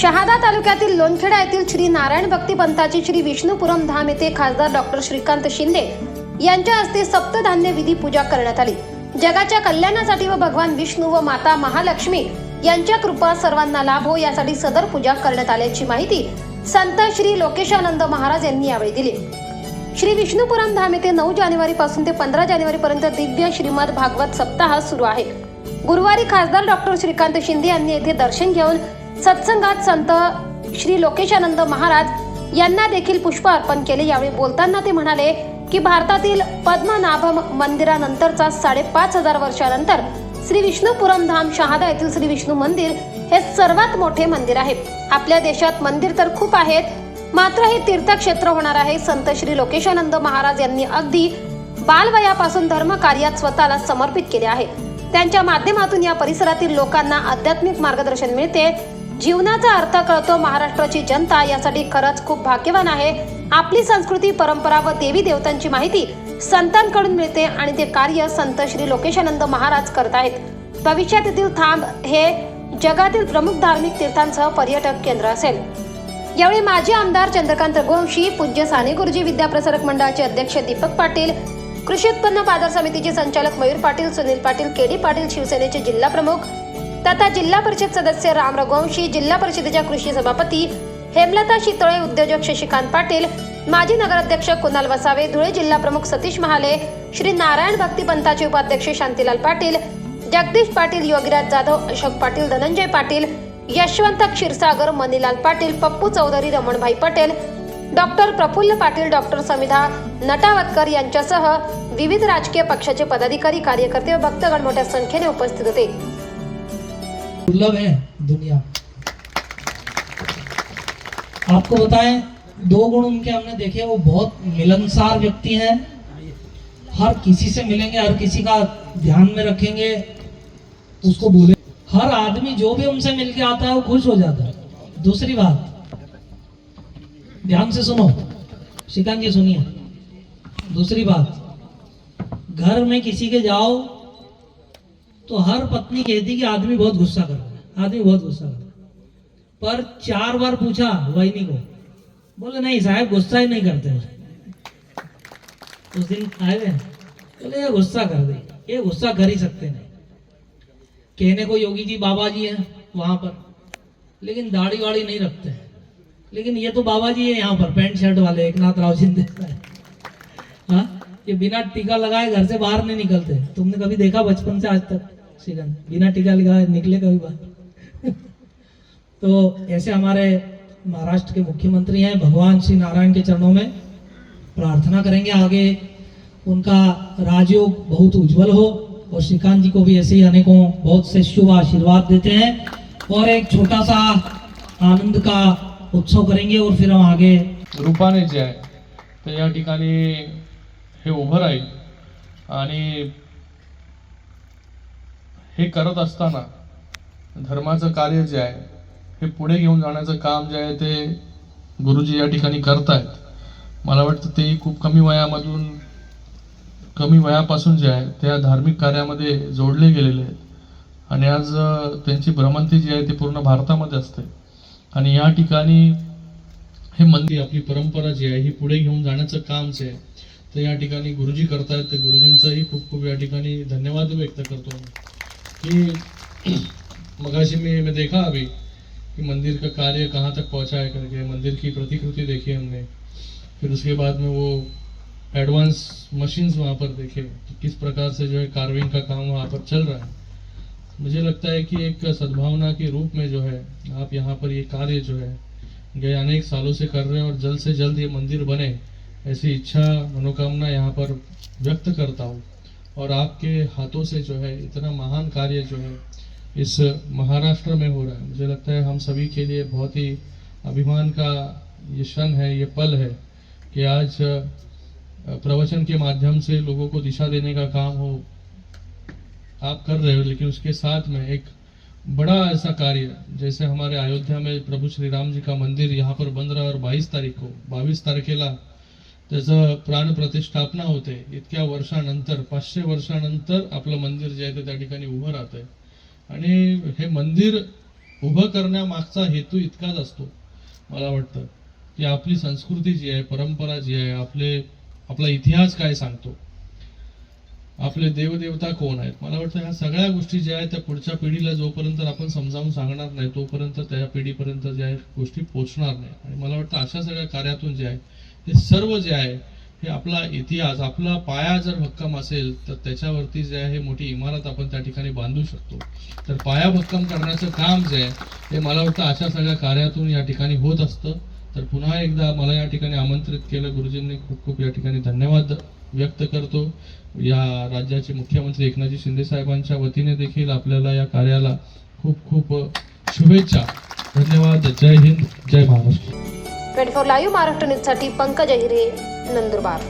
शहादा तालुक्यातील लोणखेडा येथील श्री नारायण भक्ती पंथाचे श्री विष्णुपुरम धाम येथे खासदार डॉक्टर श्रीकांत शिंदे यांच्या हस्ते सप्तधान्य विधी पूजा करण्यात आली. जगाच्या कल्याणासाठी व भगवान विष्णू व माता महालक्ष्मी यांच्या कृपा सर्वांना लाभ हो यासाठी सदर पूजा करण्यात आल्याची माहिती संत श्री लोकेशानंद महाराज यांनी यावेळी दिली. श्री विष्णुपुरम धाम येथे नऊ जानेवारी पासून ते पंधरा जानेवारी पर्यंत दिव्य श्रीमद भागवत सप्ताह सुरू आहे. गुरुवारी खासदार डॉक्टर श्रीकांत शिंदे यांनी येथे दर्शन घेऊन सत्संगात संत श्री लोकेशानंद महाराज यांना देखील पुष्प अर्पण केले. यावेळी बोलताना ते म्हणाले की भारतातील पद्मनाभम मंदिरानंतरचा साडेपाच हजार वर्षानंतर श्री विष्णुपुरम धाम शहादा येथील श्री विष्णू मंदिर हे सर्वात मोठे मंदिर आहे. आपल्या देशात मंदिर तर खूप आहेत मात्र हे तीर्थक्षेत्र होणार आहे. संत श्री लोकेशानंद महाराज यांनी अगदी बालवयापासून धर्म कार्यात स्वतःला समर्पित केले आहे. त्यांच्या माध्यमातून या परिसरातील लोकांना आध्यात्मिक मार्गदर्शन मिळते. जीवनाचा अर्थ कळतो महाराष्ट्राची जनता यासाठी खरंच खूप भाग्यवान आहे. आपली संस्कृती परंपरा व देवी देवतांची माहिती संतांकडून मिळते आणि ते कार्य संत श्री लोकेशानंद महाराज करत आहेत. भविष्यात येथील थांब हे जगातील प्रमुख धार्मिक तीर्थांसह पर्यटक केंद्र असेल. यावेळी माजी आमदार चंद्रकांत रघुवंशी पूज्य साने गुरुजी विद्याप्रसारक मंडळाचे अध्यक्ष दीपक पाटील कृषी उत्पन्न बाजार समितीचे संचालक मयूर पाटील सुनील पाटील केडी पाटील शिवसेनेचे जिल्हा प्रमुख तथा जिल्हा परिषद सदस्य राम रघुवंशी जिल्हा परिषदेच्या कृषी सभापती हेमलता शितोळे उद्योजक शशिकांत पाटील माजी नगराध्यक्ष कुणाल वसावे धुळे जिल्हा प्रमुख सतीश महाले श्री नारायण भक्ती पंथाचे उपाध्यक्ष शांतीलाल पाटील जगदीश पाटील योगीराज जाधव अशोक पाटील धनंजय पाटील यशवंत क्षीरसागर मनीलाल पाटील पप्पू चौधरी रमणभाई पटेल डॉक्टर प्रफुल्ल पाटील डॉक्टर समिधा नटावतकर यांच्यासह विविध राजकीय पक्षाचे पदाधिकारी कार्यकर्ते व भक्तगण मोठ्या संख्येने उपस्थित होते. दुर्लभ है दुनिया आपको बताएँ, दो गुण उनके हमने देखे, वो बहुत मिलनसार व्यक्ति हैं। हर किसी से मिलेंगे, हर किसी का ध्यान में रखेंगे उसको बोले। हर आदमी जो भी उनसे मिलके आता है, वो खुश हो जाता है। दूसरी बात, ध्यान से सुनो, श्रीकांत जी सुनिए। दूसरी बात, घर में किसी के जाओ तो हर पत्नी कहती कि आदमी बहुत गुस्सा कर रहा है। आदमी बहुत गुस्सा कर रहा है। पर चार बार पूछा वहीनी को बोले, नहीं साहब, गुस्सा ही नहीं करते उस दिन आए थे बोले, ये गुस्सा कर दे। ये गुस्सा कर ही सकते नहीं कहने को योगी जी बाबा जी हैं वहाँ पर। लेकिन दाढ़ी वाड़ी नहीं रखते। लेकिन ये तो बाबा जी है यहाँ पर, पैंट शर्ट वाले एक नाथ राव शिंदे हाँ? ये बिना टीका लगाए घर से बाहर नहीं निकलते। तुमने कभी देखा बचपन से आज तक? सिकंद बिना टीका लगाए निकले कभी बाहर। तो ऐसे हमारे महाराष्ट्र के मुख्यमंत्री हैं, भगवान श्री नारायण के चरणों में प्रार्थना करेंगे आगे। उनका राजयोग बहुत उज्जवल हो और श्रीकांत जी को भी ऐसे ही अनेकों बहुत से शुभ आशीर्वाद देते हैं और एक छोटा सा आनंद का उत्सव करेंगे और फिर हम आगे। रूपाने जे आहे तर या ठिकाणी हे हे करत असताना धर्माचं कार्य जे आहे हे पुढे घेऊन जाण्याचं काम जे आहे ते गुरुजी या ठिकाणी करतायत. मला वाटतं ते खूप कमी वयामधून कमी वयापासून जे आहे त्या धार्मिक कार्यामध्ये जोडले गेलेले आहेत. आणि आज त्यांची भ्रमंती जी आहे ती पूर्ण भारतामध्ये असते. आणि या ठिकाणी हे मंदिर आपली परंपरा जी आहे ही पुढे घेऊन जाण्याचं काम जे आहे ते या ठिकाणी गुरुजी करतायत. ते गुरुजींचाही खूप खूप या ठिकाणी धन्यवाद व्यक्त करतो. कि मगाशी में मैं देखा अभी कि मंदिर का कार्य कहाँ तक पहुँचा है करके, मंदिर की प्रतिकृति देखी हमने। फिर उसके बाद में वो एडवांस मशीन्स वहाँ पर देखे कि किस प्रकार से जो है कार्विंग का काम वहाँ पर चल रहा है। मुझे लगता है कि एक सद्भावना के रूप में जो है आप यहाँ पर ये कार्य जो है गए अनेक सालों से कर रहे हैं और जल्द से जल्द ये मंदिर बने, ऐसी इच्छा, मनोकामना यहाँ पर व्यक्त करता हूँ। और आपके हाथों से जो है, इतना महान कार्य जो है, इस महाराष्ट्र में हो रहा है। मुझे लगता है हम सभी के लिए बहुत ही अभिमान का ये क्षण है, ये पल है कि आज प्रवचन के माध्यम से लोगों को दिशा देने का काम हो, आप कर रहे हो, लेकिन उसके साथ में एक बड़ा ऐसा कार्य, जैसे हमारे अयोध्या में प्रभु श्री राम जी का मंदिर यहाँ पर बन रहा है और बावीस तारीख को बावीस तारखेला त्याचं प्राण प्रतिष्ठापना होते. इतक्या वर्षानंतर पाचशे वर्षानंतर आपलं मंदिर जे आहे ते त्या ठिकाणी उभं राहत आहे. आणि हे मंदिर उभं करण्यामागचा हेतू इतकाच असतो मला वाटतं की आपली संस्कृती जी आहे परंपरा जी आहे आपले आपला इतिहास काय सांगतो? आपले देवदेवता कोण आहेत? मला वाटतं ह्या सगळ्या गोष्टी ज्या आहेत त्या पुढच्या पिढीला जोपर्यंत आपण समजावून सांगणार नाही तोपर्यंत त्या पिढीपर्यंत ज्या आहेत गोष्टी पोचणार नाही. आणि मला वाटतं अशा सगळ्या कार्यातून जे आहे हे सर्व जे आहे हे आपला इतिहास आपला पाया जर भक्कम असेल तर त्याच्यावरती जे आहे मोठी इमारत आपण त्या ठिकाणी बांधू शकतो. तर पाया भक्कम करण्याचं काम जे आहे हे मला वाटतं अशा सगळ्या कार्यातून या ठिकाणी होत असतं. तर पुन्हा एकदा मला या ठिकाणी आमंत्रित केलं गुरुजींनी. खूप खूप या ठिकाणी धन्यवाद व्यक्त करतो. या राज्याचे मुख्यमंत्री एकनाथजी शिंदे साहेबांच्या वतीने देखील आपल्याला या कार्याला खूप खूप शुभेच्छा. धन्यवाद. जय हिंद. जय Maharashtra. Twenty four live Maharashtra न्यूजसाठी पंकज अहिरे नंदुरबार.